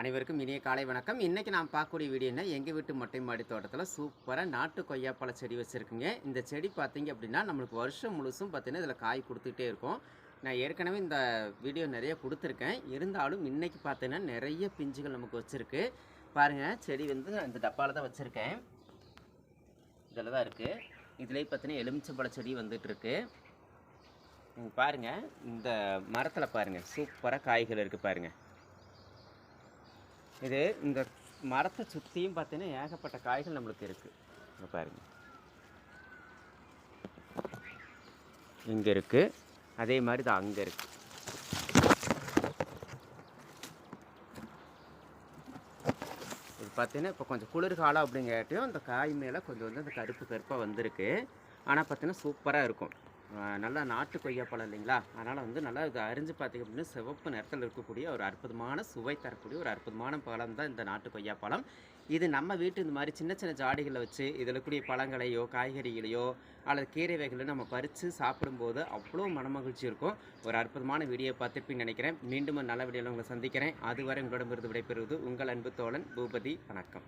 அனைவருக்கும் இனிய காலை வணக்கம். இன்றைக்கி நான் பார்க்கக்கூடிய வீடியோனா எங்கள் வீட்டு மொட்டை மாடி தோட்டத்தில் சூப்பராக நாட்டு கொய்யாப்பழ செடி வச்சுருக்குங்க. இந்த செடி பார்த்திங்க அப்படின்னா நம்மளுக்கு வருஷம் முழுசும் பார்த்தீங்கன்னா இதில் காய் கொடுத்துட்டே இருக்கும். நான் ஏற்கனவே இந்த வீடியோ நிறைய கொடுத்துருக்கேன். இருந்தாலும் இன்றைக்கி பார்த்தீங்கன்னா நிறைய பிஞ்சுகள் நமக்கு வச்சுருக்கு. பாருங்கள் செடி வந்து இந்த டப்பாவில் தான் வச்சுருக்கேன். இதில் தான் இருக்குது இதுலேயே பார்த்தீங்கன்னா எலுமிச்சம்பழ செடி வந்துட்டுருக்கு. நீங்கள் பாருங்கள் இந்த மரத்தில் பாருங்கள் சூப்பராக காய்கள் இருக்குது பாருங்கள் இது இந்த மரத்தை சுற்றியும் பார்த்தீங்கன்னா ஏகப்பட்ட காய்கள் நம்மளுக்கு இருக்குது பாருங்கள் இங்கே இருக்குது அதே மாதிரி தான் அங்கே இருக்குது இது பார்த்தீங்கன்னா இப்போ கொஞ்சம் குளிர் காலம் அப்படிங்காட்டியும் அந்த காய் மேலே கொஞ்சம் வந்து அந்த கருப்பு கருப்பாக வந்திருக்கு. ஆனால் பார்த்தீங்கன்னா சூப்பராக இருக்கும். நல்லா நாட்டு கொய்யாப்பழம் இல்லைங்களா? அதனால் வந்து நல்லா இது அரிஞ்சு பார்த்திங்க அப்படின்னா சிவப்பு நிறத்தில் இருக்கக்கூடிய ஒரு அற்புதமான சுவை தரக்கூடிய ஒரு அற்புதமான பழம் தான் இந்த நாட்டு கொய்யாப்பழம் இது நம்ம வீட்டு இந்த மாதிரி சின்ன சின்ன ஜாடிகளை வச்சு இதில் இருக்கக்கூடிய பழங்களையோ காய்கறிகளையோ அல்லது கீரை வகைகளையோ நம்ம பறித்து சாப்பிடும்போது அவ்வளோ மனமகிழ்ச்சி இருக்கும். ஒரு அற்புதமான வீடியோ பார்த்துருப்பீங்க நினைக்கிறேன். மீண்டும் ஒரு நல்ல வீடியோவில் உங்களை சந்திக்கிறேன். அதுவரை உங்களிடமிருந்து விடைபெறுவது உங்கள் அன்பு தோழன் பூபதி. வணக்கம்.